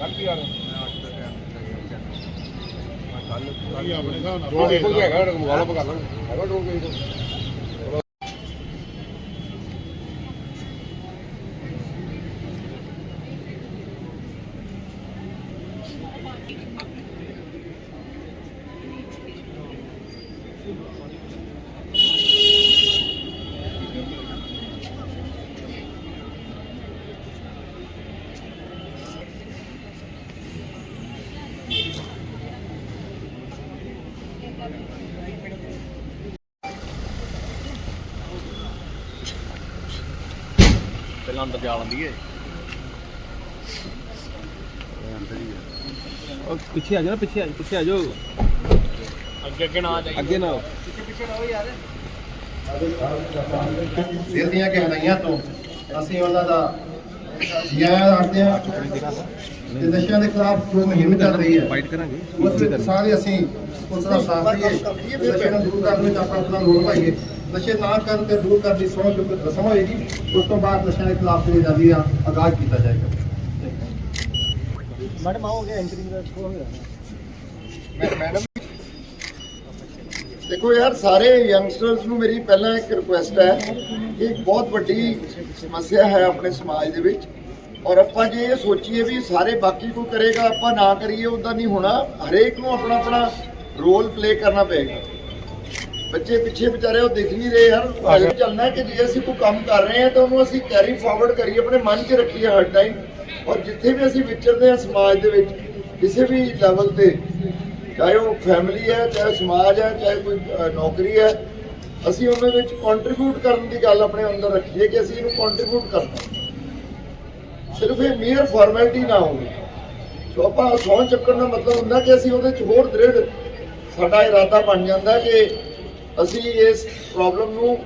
ਬਾਕੀ ਯਾਰ। ਇਹ ਆਪਣੇ ਹਿਸਾਬ ਨਾਲ। ਦੇਖੋ ਹੈਗਾ ਪਾ ਕਰ ਲਾਂਗੇ। ਹੈਗਾ ਦੋ ਕੋਈ ਪਹਿਲਾਂ ਅੰਦਰ ਜਾ ਲੰਦੀ ਏ। ਉਹ ਪਿੱਛੇ ਆ ਜਾਓ ਨਾ ਪਿੱਛੇ ਆ ਪਿੱਛੇ ਆ ਜਾਓ। ਅੱਗੇ ਅੱਗੇ ਨਾ ਜਾਈਏ ਅੱਗੇ ਨਾ ਆਓ। ਦਿਲ ਦੀਆਂ ਗਹਿਰਾਈਆਂ ਤੋਂ? ਅਸੀਂ ਉਹਨਾਂ ਦਾ ਜਿਆ ਆਖਦੇ ਹਾਂ ਤੇ ਨਸ਼ਿਆਂ ਦੇ ਖਿਲਾਫ ਜੋ ਮੁਹਿੰਮ ਚੱਲ ਰਹੀ ਹੈ ਫਾਈਟ ਕਰਾਂਗੇ। ਉਸ ਵਿੱਚ ਸਾਰੇ ਅਸੀਂ ਉਸ ਦਾ ਸਾਥ ਦਈਏ ਨਸ਼ੇ ਨੂੰ ਦੂਰ ਕਰਨ ਵਿੱਚ ਆਪਣਾ ਆਪਣਾ ਰੋਲ ਪਾਈਏ। ਨਸ਼ੇ ਨਾ ਕਰਨ ਤੇ ਦੂਰ ਕਰਨ ਦੀ ਸੋਚ ਜੋ ਰਸਮ ਹੋਏਗੀ ਉਸ ਤੋਂ ਬਾਅਦ ਨਸ਼ਿਆਂ ਦੇ ਖਿਲਾਫ ਜਿਹੜੀ ਜਾਂਦੀ ਆ ਆਗਾਜ਼ ਕੀਤਾ ਜਾਏਗਾ। ਮੈਡਮ ਆਓਗੇ ਐਂਕਰਿੰਗ ਦਾ ਹੋ ਗਿਆ ਮੈਡਮ ਦੇਖੋ ਯਾਰ ਸਾਰੇ ਯੰਗਸਟਰਸ ਨੂੰ ਮੇਰੀ ਪਹਿਲਾਂ ਇੱਕ ਰਿਕੁਐਸਟ ਹੈ ਕਿ ਬਹੁਤ ਵੱਡੀ ਸਮੱਸਿਆ ਹੈ ਆਪਣੇ ਸਮਾਜ ਦੇ ਵਿੱਚ। ਔਰ ਆਪਾਂ ਜੇ ਇਹ ਸੋਚੀਏ ਵੀ ਸਾਰੇ ਬਾਕੀ ਕੋਈ ਕਰੇਗਾ ਆਪਾਂ ਨਾ ਕਰੀਏ ਉਦਾਂ ਨਹੀਂ ਹੋਣਾ। ਹਰੇਕ ਨੂੰ ਆਪਣਾ ਆਪਣਾ ਰੋਲ ਪਲੇ ਕਰਨਾ ਪਏਗਾ। ਬੱਚੇ ਪਿੱਛੇ ਵਿਚਾਰੇ ਉਹ ਦਿਖ ਨਹੀਂ ਰਹੇ ਯਾਰ। ਅਜੇ ਚੱਲਣਾ ਕਿ ਜੇ ਅਸੀਂ ਕੋਈ ਕੰਮ ਕਰ ਰਹੇ ਹਾਂ ਤਾਂ ਉਹਨੂੰ ਅਸੀਂ ਕੈਰੀ ਫਾਰਵਰਡ ਕਰੀਏ ਆਪਣੇ ਮਨ 'ਚ ਰੱਖੀਏ ਹਰ ਟਾਈਮ ਔਰ ਜਿੱਥੇ ਵੀ ਅਸੀਂ ਵਿਚਰਦੇ ਹਾਂ ਸਮਾਜ ਦੇ ਵਿੱਚ ਕਿਸੇ ਵੀ ਲੈਵਲ ਤੇ ਚਾਹੇ ਉਹ ਫੈਮਿਲੀ ਹੈ, ਚਾਹੇ ਸਮਾਜ ਹੈ, ਚਾਹੇ ਕੋਈ ਨੌਕਰੀ ਹੈ, ਅਸੀਂ ਉਹਨਾਂ ਵਿੱਚ ਕੰਟਰੀਬਿਊਟ ਕਰਨ ਦੀ ਗੱਲ ਆਪਣੇ ਅੰਦਰ ਰੱਖੀਏ ਕਿ ਅਸੀਂ ਇਹਨੂੰ ਕੰਟਰੀਬਿਊਟ ਕਰਨਾ ਸਿਰਫ ਇਹ ਮੀਅਰ ਫਾਰਮੈਲਿਟੀ ਨਾ ਹੋਵੇ। ਸੋ ਆਪਾਂ ਸੌਂ ਚੱਕਣ ਦਾ ਮਤਲਬ ਹੁੰਦਾ ਕਿ ਅਸੀਂ ਉਹਦੇ ਚ ਹੋਰ ਦ੍ਰਿੜ ਸਾਡਾ ਇਰਾਦਾ ਬਣ ਜਾਂਦਾ ਕਿ ਅਸੀਂ ਇਸ ਪ੍ਰੋਬਲਮ ਨੂੰ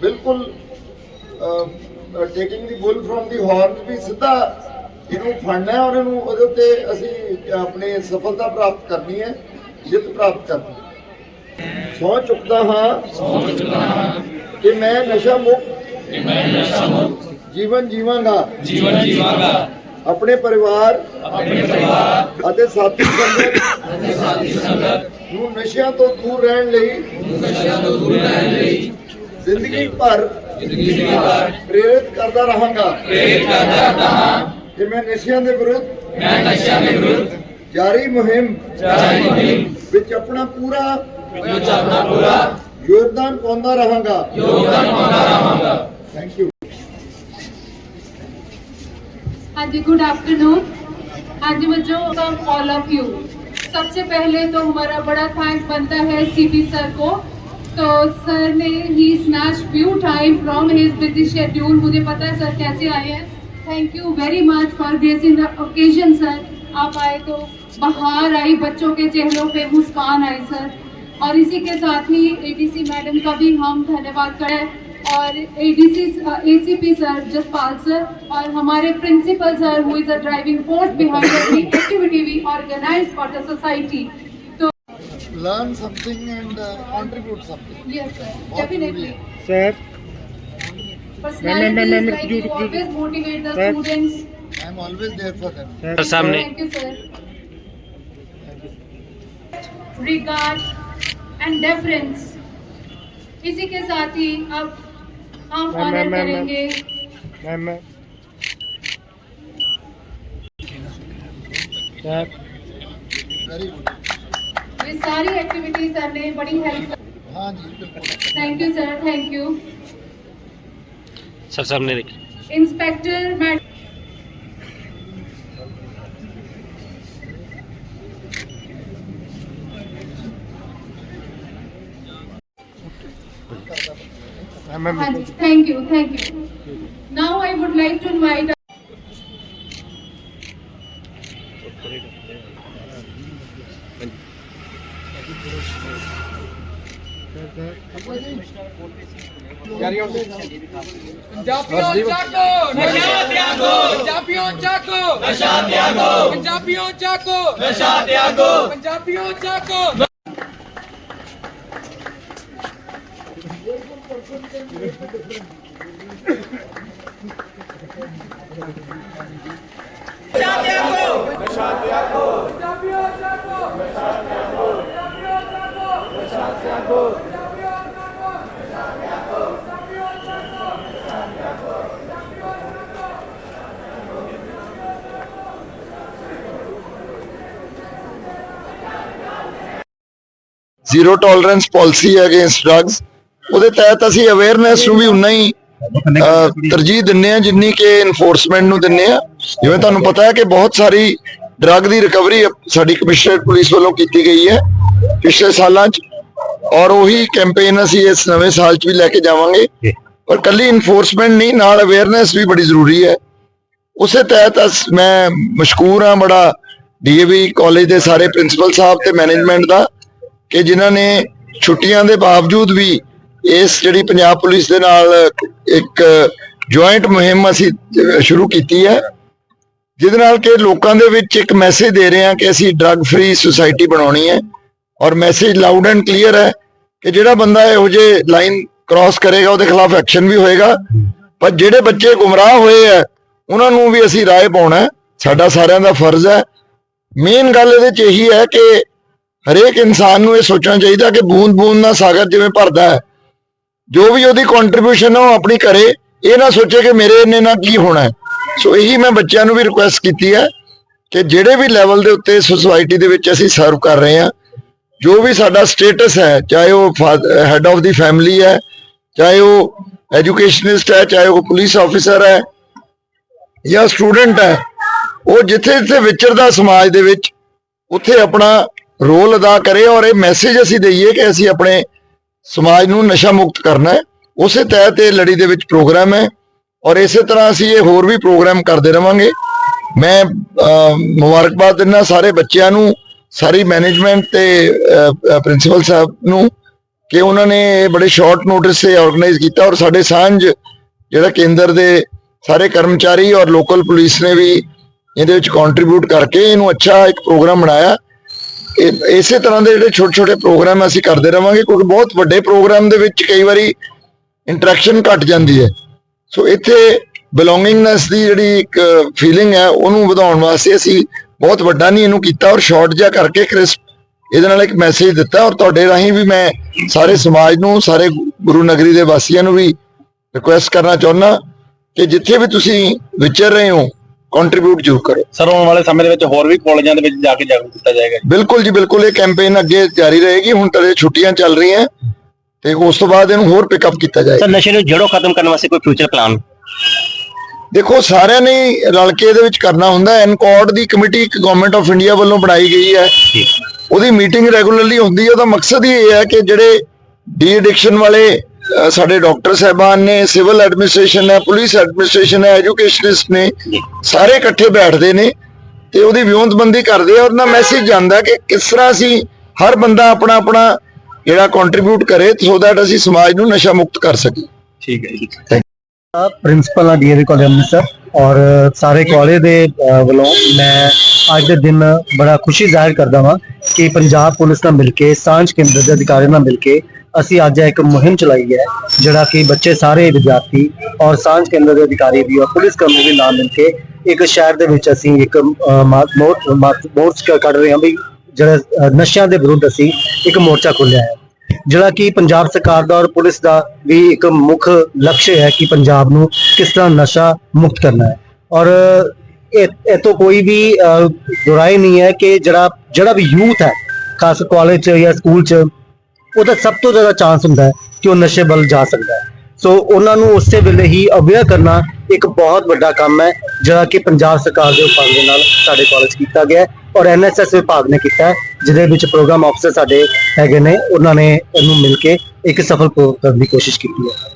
ਬਿਲਕੁਲ taking the bull from the ਹਾਰਨ ਵੀ ਸਿੱਧਾ ਇਹਨੂੰ ਫੜਨਾ ਹੈ ਔਰ ਇਹਨੂੰ ਉਹਦੇ ਉੱਤੇ ਅਸੀਂ ਆਪਣੀ ਸਫਲਤਾ ਪ੍ਰਾਪਤ ਕਰਨੀ ਹੈ। ਜਿੱਤ ਪ੍ਰਾਪਤ ਕਰਨੀ ਹੈ ਸਹੁੰ ਚੁੱਕਦਾ ਹਾਂ ਚੁੱਕਦਾ ਹਾਂ ਕਿ ਮੈਂ ਨਸ਼ਾ ਮੁਕਤ ਕਿ ਮੈਂ ਨਸ਼ਾ ਮੁਕਤ ਜੀਵਨ ਜੀਵਾਂਗਾ। ਜੀਵਨ ਜੀਵਾਂਗਾ। ਆਪਣੇ ਪਰਿਵਾਰ ਆਪਣੇ ਪਰਿਵਾਰ ਅਤੇ ਸਾਥੀ ਸੰਗਤ ਅਤੇ ਸਾਥੀ ਸੰਗਤ ਨੂੰ ਨਸ਼ਿਆਂ ਤੋਂ ਦੂਰ ਰਹਿਣ ਲਈ ਨਸ਼ਿਆਂ ਤੋਂ ਦੂਰ ਰਹਿਣ ਲਈ ਜ਼ਿੰਦਗੀ ਭਰ ਜ਼ਿੰਦਗੀ ਵਾਰ ਪ੍ਰੇਰਿਤ ਕਰਦਾ ਰਹਾਂਗਾ ਪ੍ਰੇਰਿਤ ਕਰਦਾ ਕਰਦਾ ਹਾਂ ਕਿ ਮੈਂ ਨਸ਼ਿਆਂ ਦੇ ਵਿਰੁੱਧ ਮੈਂ ਨਸ਼ਿਆਂ ਦੇ ਵਿਰੁੱਧ ਜਾਰੀ ਮੁਹਿੰਮ ਜਾਰੀ ਮੁਹਿੰਮ ਵਿੱਚ ਆਪਣਾ ਪੂਰਾ ਵਿੱਚ ਆਪਣਾ ਪੂਰਾ ਯੋਗਦਾਨ ਪਾਉਂਦਾ ਰਹਾਂਗਾ ਯੋਗਦਾਨ ਪਾਉਂਦਾ ਰਹਾਂਗਾ ਥੈਂਕ ਯੂ हाँ जी गुड आफ्टरनून हाँ जी बच्चों वेलकम ऑल ऑफ यू सबसे पहले तो हमारा बड़ा थैंक बनता है सीपी सर को तो सर ने ही snatch few time from his busy schedule मुझे पता है सर कैसे आए हैं thank you very much for gracing the occasion sir आप आए तो बाहर आई बच्चों के चेहरों पे मुस्कान आई सर। और इसी के साथ ही एडीसी मैडम का भी हम धन्यवाद करें। और ADC ACP sir Jaspal sir और हमारे principal sir who is a driving force behind every activity we organise for the society to learn something and contribute something yes sir definitely sir personality is like you always motivate the students am always there for them. Sir, सामने। Thank. Regard and deference. इसी के साथ ही अब हम honour करेंगे। ये सारी activities sir ने बड़ी हेल्प हाँ जी thank you sir thank you sir sir ने inspector madam Thank you. Thank you. Now I would like to invite. zero tolerance policy against drugs. ਉਹਦੇ ਤਹਿਤ ਅਸੀਂ ਅਵੇਅਰਨੈਸ ਨੂੰ ਵੀ ਉਨਾ ਹੀ ਤਰਜੀਹ ਦਿੰਨੇ ਆ ਜਿੰਨੀ ਕਿ ਇਨਫੋਰਸਮੈਂਟ ਨੂੰ ਦਿੰਨੇ ਆ ਜਿਵੇਂ ਤੁਹਾਨੂੰ ਪਤਾ ਹੈ ਕਿ ਬਹੁਤ ਸਾਰੀ ਡਰੱਗ ਦੀ ਰਿਕਵਰੀ ਸਾਡੀ ਕਮਿਸ਼ਨਰੇਟ ਪੁਲਿਸ ਵੱਲੋਂ ਕੀਤੀ ਗਈ ਹੈ ਪਿਛਲੇ ਸਾਲਾਂ 'ਚ। ਔਰ ਉਹੀ ਕੈਂਪੇਨ ਅਸੀਂ ਇਸ ਨਵੇਂ ਸਾਲ 'ਚ ਵੀ ਲੈ ਕੇ ਜਾਵਾਂਗੇ। ਪਰ ਕੱਲੀ ਇਨਫੋਰਸਮੈਂਟ ਨਹੀਂ ਨਾਲ ਅਵੇਅਰਨੈਸ ਵੀ ਬੜੀ ਜ਼ਰੂਰੀ ਹੈ। ਉਸੇ ਤਹਿਤ ਅਸ- ਮੈਂ ਮਸ਼ਕੂਰ ਹਾਂ ਬੜਾ ਡੀਏਵੀ ਕਾਲਜ ਦੇ ਸਾਰੇ ਪ੍ਰਿੰਸੀਪਲ ਸਾਹਿਬ ਤੇ ਮੈਨੇਜਮੈਂਟ ਦਾ ਕਿ ਜਿਨ੍ਹਾਂ ਨੇ ਛੁੱਟੀਆਂ ਦੇ ਬਾਵਜੂਦ ਵੀ ਇਸ ਜਿਹੜੀ ਪੰਜਾਬ ਪੁਲਿਸ ਦੇ ਨਾਲ ਇੱਕ ਜੁਆਇੰਟ ਮੁਹਿੰਮ ਅਸੀਂ ਸ਼ੁਰੂ ਕੀਤੀ ਹੈ, ਜਿਹਦੇ ਨਾਲ ਕਿ ਲੋਕਾਂ ਦੇ ਵਿੱਚ ਇੱਕ ਮੈਸੇਜ ਦੇ ਰਹੇ ਹਾਂ ਕਿ ਅਸੀਂ ਡਰੱਗ ਫ੍ਰੀ ਸੁਸਾਇਟੀ ਬਣਾਉਣੀ ਹੈ ਔਰ ਮੈਸੇਜ ਲਾਊਡ ਐਂਡ ਕਲੀਅਰ ਹੈ ਕਿ ਜਿਹੜਾ ਬੰਦਾ ਇਹੋ ਜਿਹੇ ਲਾਈਨ ਕ੍ਰਾਸ ਕਰੇਗਾ, ਉਹਦੇ ਖਿਲਾਫ ਐਕਸ਼ਨ ਵੀ ਹੋਏਗਾ। ਪਰ ਜਿਹੜੇ ਬੱਚੇ ਗੁੰਮਰਾਹ ਹੋਏ ਆ ਉਹਨਾਂ ਨੂੰ ਵੀ ਅਸੀਂ ਰਾਏ ਪਾਉਣਾ ਸਾਡਾ ਸਾਰਿਆਂ ਦਾ ਫਰਜ਼ ਹੈ। ਮੇਨ ਗੱਲ ਇਹਦੇ ਚ ਇਹੀ ਹੈ ਕਿ ਹਰੇਕ ਇਨਸਾਨ ਨੂੰ ਇਹ ਸੋਚਣਾ ਚਾਹੀਦਾ ਕਿ ਬੂੰਦ ਬੂੰਦ ਨਾਲ ਸਾਗਰ ਜਿਵੇਂ ਭਰਦਾ ਹੈ ਜੋ ਵੀ ਉਹਦੀ ਕੰਟਰੀਬਿਊਸ਼ਨ ਹੈ ਉਹ ਆਪਣੀ ਕਰੇ, ਇਹ ਨਾ ਸੋਚੇ ਕਿ ਮੇਰੇ ਇੰਨੇ ਨਾਲ ਕੀ ਹੋਣਾ ਸੋ ਇਹੀ ਮੈਂ ਬੱਚਿਆਂ ਨੂੰ ਵੀ ਰਿਕੁਐਸਟ ਕੀਤੀ ਹੈ ਕਿ ਜਿਹੜੇ ਵੀ ਲੈਵਲ ਦੇ ਉੱਤੇ ਸੁਸਾਇਟੀ ਦੇ ਵਿੱਚ ਅਸੀਂ ਸਰਵ ਕਰ ਰਹੇ ਹਾਂ, ਜੋ ਵੀ ਸਾਡਾ ਸਟੇਟਸ ਹੈ, ਚਾਹੇ ਉਹ ਹੈਡ ਆਫ ਦੀ ਫੈਮਿਲੀ ਹੈ, ਚਾਹੇ ਉਹ ਐਜੂਕੇਸ਼ਨਿਸਟ ਹੈ, ਚਾਹੇ ਉਹ ਪੁਲਿਸ ਆਫੀਸਰ ਹੈ ਜਾਂ ਸਟੂਡੈਂਟ ਹੈ, ਉਹ ਜਿੱਥੇ ਜਿੱਥੇ ਵਿਚਰਦਾ ਸਮਾਜ ਦੇ ਵਿੱਚ, ਉੱਥੇ ਆਪਣਾ ਰੋਲ ਅਦਾ ਕਰੇ ਔਰ ਇਹ ਮੈਸੇਜ ਅਸੀਂ ਦਈਏ ਕਿ ਅਸੀਂ ਆਪਣੇ ਸਮਾਜ ਨੂੰ ਨਸ਼ਾ ਮੁਕਤ ਕਰਨਾ ਹੈ। ਉਸੇ ਤਹਿਤ ਇਹ ਲੜੀ ਦੇ ਵਿੱਚ ਪ੍ਰੋਗਰਾਮ ਹੈ ਔਰ ਇਸੇ ਤਰ੍ਹਾਂ ਅਸੀਂ ਇਹ ਹੋਰ ਵੀ ਪ੍ਰੋਗਰਾਮ ਕਰਦੇ ਰਵਾਂਗੇ। ਮੈਂ ਮੁਬਾਰਕਬਾਦ ਦਿੰਦਾ ਸਾਰੇ ਬੱਚਿਆਂ ਨੂੰ, ਸਾਰੀ ਮੈਨੇਜਮੈਂਟ ਤੇ ਪ੍ਰਿੰਸੀਪਲ ਸਾਹਿਬ ਨੂੰ ਕਿ ਉਹਨਾਂ ਨੇ ਇਹ ਬੜੇ ਸ਼ਾਰਟ ਨੋਟਿਸ ਤੇ ਆਰਗੇਨਾਈਜ਼ ਕੀਤਾ ਔਰ ਸਾਡੇ ਸਾਂਝ, ਜਿਹੜਾ ਕੇਂਦਰ ਦੇ ਸਾਰੇ ਕਰਮਚਾਰੀ ਔਰ ਲੋਕਲ ਪੁਲਿਸ ਨੇ ਵੀ ਇਹਦੇ ਵਿੱਚ ਕੰਟਰੀਬਿਊਟ ਕਰਕੇ ਇਹਨੂੰ ਅੱਛਾ ਇੱਕ ਪ੍ਰੋਗਰਾਮ ਬਣਾਇਆ। ਇਹ- ਇਸੇ ਤਰ੍ਹਾਂ ਦੇ ਜਿਹੜੇ ਛੋਟੇ ਛੋਟੇ ਪ੍ਰੋਗਰਾਮ ਅਸੀਂ ਕਰਦੇ ਰਵਾਂਗੇ, ਕਿਉਂਕਿ ਬਹੁਤ ਵੱਡੇ ਪ੍ਰੋਗਰਾਮ ਦੇ ਵਿੱਚ ਕਈ ਵਾਰੀ ਇੰਟਰੈਕਸ਼ਨ ਘਟ ਜਾਂਦੀ ਹੈ। ਸੋ ਇੱਥੇ ਬਿਲੋਂਗਿੰਗਨੈਸ ਦੀ ਜਿਹੜੀ ਇੱਕ ਫੀਲਿੰਗ ਹੈ, ਉਹਨੂੰ ਵਧਾਉਣ ਵਾਸਤੇ ਅਸੀਂ ਬਹੁਤ ਵੱਡਾ ਨਹੀਂ ਇਹਨੂੰ ਕੀਤਾ ਔਰ ਸ਼ਾਰਟ ਜਿਹਾ ਕਰਕੇ ਕ੍ਰਿਸਪ ਇਹਦੇ ਨਾਲ ਇੱਕ ਮੈਸੇਜ ਦਿੱਤਾ ਔਰ ਤੁਹਾਡੇ ਰਾਹੀਂ ਵੀ ਮੈਂ ਸਾਰੇ ਸਮਾਜ ਨੂੰ, ਸਾਰੇ ਗੁਰੂ ਨਗਰੀ ਦੇ ਵਾਸੀਆਂ ਨੂੰ ਵੀ ਰਿਕੁਐਸਟ ਕਰਨਾ ਚਾਹੁੰਦਾ ਕਿ ਜਿੱਥੇ ਵੀ ਤੁਸੀਂ ਵਿਚਰ ਰਹੇ ਹੋ ਕੰਟਰੀਬਿਊਟ ਜ਼ਰੂਰ ਕਰੋ। ਸਰ ਆਉਣ ਵਾਲੇ ਸਮੇਂ ਦੇ ਵਿੱਚ ਹੋਰ ਵੀ ਕਾਲਜਾਂ ਦੇ ਵਿੱਚ ਜਾ ਕੇ ਜਾਗਰੂਕ ਕੀਤਾ ਜਾਏਗਾ ਜੀ। ਬਿਲਕੁਲ ਜੀ ਬਿਲਕੁਲ। ਇਹ ਕੈਂਪੇਨ ਅੱਗੇ ਜਾਰੀ ਰਹੇਗੀ। ਹੁਣ ਤੇਰੇ ਛੁੱਟੀਆਂ ਚੱਲ ਰਹੀਆਂ। ਤੇ ਉਸ ਤੋਂ ਬਾਅਦ ਇਹਨੂੰ ਹੋਰ ਪਿਕਅਪ ਕੀਤਾ ਜਾਏਗਾ। ਸਰ ਨਸ਼ੇ ਨੂੰ ਜੜੋਂ ਖਤਮ ਕਰਨ ਵਾਸਤੇ ਕੋਈ ਫਿਊਚਰ ਪਲਾਨ ਦੇਖੋ ਸਾਰਿਆਂ ਨੇ ਰਲ ਕੇ ਇਹਦੇ ਵਿੱਚ ਕਰਨਾ ਹੁੰਦਾ। ਹੈ ਐਨਕੋਰਡ ਦੀ ਕਮੇਟੀ ਇੱਕ ਗਵਰਨਮੈਂਟ ਆਫ ਇੰਡੀਆ ਵੱਲੋਂ ਬਣਾਈ ਗਈ ਹੈ। ਉਹਦੀ ਮੀਟਿੰਗ ਰੈਗੂਲਰਲੀ ਹੁੰਦੀ ਹੈ। ਉਹਦਾ ਮਕਸਦ ਹੀ ਇਹ ਹੈ ਕਿ ਜਿਹੜੇ ਡੀ ਐਡਿਕਸ਼ਨ ਵਾਲੇ ਸਾਡੇ ਡਾਕਟਰ ਸਾਹਿਬਾਨ ਨੇ ਸਿਵਲ ਐਡਮਿਨਿਸਟ੍ਰੇਸ਼ਨ ਹੈ ਪੁਲਿਸ ਐਡਮਿਨਿਸਟ੍ਰੇਸ਼ਨ ਹੈ ਐਜੂਕੇਸ਼ਨਿਸਟ ਨੇ ਸਾਰੇ ਇਕੱਠੇ ਬੈਠਦੇ ਨੇ ਤੇ ਉਹਦੀ ਵਿਉਂਤਬੰਦੀ ਕਰਦੇ ਆ ਔਰ ਨਾ ਮੈਸੇਜ ਜਾਂਦਾ ਕਿ ਕਿਸ ਤਰ੍ਹਾਂ ਅਸੀਂ ਹਰ ਬੰਦਾ ਆਪਣਾ ਆਪਣਾ ਜਿਹੜਾ ਕੰਟਰੀਬਿਊਟ ਕਰੇ ਸੋ ਦੈਟ ਅਸੀਂ ਸਮਾਜ ਨੂੰ ਨਸ਼ਾ ਮੁਕਤ ਕਰ ਸਕੀਏ। ਠੀਕ ਹੈ ਜੀ। ਪ੍ਰਿੰਸੀਪਲ ਆ ਡੀਏਵੀ ਕਾਲਜ ਅੰਮ੍ਰਿਤਸਰ ਔਰ ਸਾਰੇ ਕਾਲਜ ਦੇ ਵੱਲੋਂ ਮੈਂ ਅੱਜ ਦੇ ਦਿਨ ਬੜਾ ਖੁਸ਼ੀ ਜ਼ਾਹਿਰ ਕਰਦਾ ਹਾਂ ਕਿ ਪੰਜਾਬ ਪੁਲਿਸ ਨਾਲ ਮਿਲ ਕੇ ਸਾਂਝ ਕੇਂਦਰ ਦੇ ਅਧਿਕਾਰੀਆਂ ਨਾਲ ਮਿਲ ਕੇ ਅਸੀਂ ਅੱਜ ਇੱਕ ਮੁਹਿੰਮ ਚਲਾਈ ਹੈ ਜਿਹੜਾ ਕਿ ਬੱਚੇ ਸਾਰੇ ਵਿਦਿਆਰਥੀ ਔਰ ਸਾਂਝ ਕੇਂਦਰ ਦੇ ਅਧਿਕਾਰੀ ਵੀ ਔਰ ਪੁਲਿਸ ਕਰਮੀ ਵੀ ਨਾਲ ਮਿਲ ਕੇ ਇੱਕ ਸ਼ਹਿਰ ਦੇ ਵਿੱਚ ਅਸੀਂ ਇੱਕ ਅਹ, ਮਾ- ਕੱਢ ਰਹੇ ਹਾਂ ਵੀ ਜਿਹੜਾ ਨਸ਼ਿਆਂ ਦੇ ਵਿਰੁੱਧ ਅਸੀਂ ਇੱਕ ਮੋਰਚਾ ਖੋਲ੍ਹਿਆ ਹੈ। ਜਿਹੜਾ ਕਿ ਪੰਜਾਬ ਸਰਕਾਰ ਦਾ ਔਰ ਪੁਲਿਸ ਦਾ ਵੀ ਇੱਕ ਮੁੱਖ ਲਕਸ਼ ਹੈ ਕਿ ਪੰਜਾਬ ਨੂੰ ਕਿਸ ਤਰ੍ਹਾਂ ਨਸ਼ਾ ਮੁਕਤ ਕਰਨਾ ਹੈ। ਔਰ ਇਹ ਇਹ ਤੋਂ ਕੋਈ ਵੀ ਅਹ, ਦੁਰਾਈ ਨਹੀਂ ਹੈ ਕਿ ਜਿਹੜਾ ਜਿਹੜਾ ਵੀ ਯੂਥ ਹੈ ਖਾਸ ਕਾਲਜ ਚ ਜਾਂ ਸਕੂਲ ਚ ਉਹਦਾ ਸਭ ਤੋਂ ਜ਼ਿਆਦਾ ਚਾਂਸ ਹੁੰਦਾ ਹੈ ਕਿ ਉਹ ਨਸ਼ੇ ਵੱਲ ਜਾ ਸਕਦਾ ਹੈ। ਸੋ ਉਹਨਾਂ ਨੂੰ ਉਸੇ ਵੇਲੇ ਹੀ ਅਵੇਅਰ ਕਰਨਾ ਇੱਕ ਬਹੁਤ ਵੱਡਾ ਕੰਮ ਹੈ, ਜਿਹੜਾ ਕਿ ਪੰਜਾਬ ਸਰਕਾਰ ਦੇ ਉਪਾਅ ਦੇ ਨਾਲ ਸਾਡੇ ਕਾਲਜ ਕੀਤਾ ਗਿਆ ਹੈ ਔਰ ਐਨਐਸਐਸ ਵਿਭਾਗ ਨੇ ਕੀਤਾ ਹੈ, ਜਿਹਦੇ ਵਿੱਚ ਪ੍ਰੋਗਰਾਮ ਅਫਸਰ ਸਾਡੇ ਹੈਗੇ ਨੇ, ਉਹਨਾਂ ਨੇ ਇਹਨੂੰ ਮਿਲ ਕੇ ਇੱਕ ਸਫਲ ਪ੍ਰੋਗਰਾਮ ਕਰਨ ਦੀ ਕੋਸ਼ਿਸ਼ ਕੀਤੀ ਹੈ।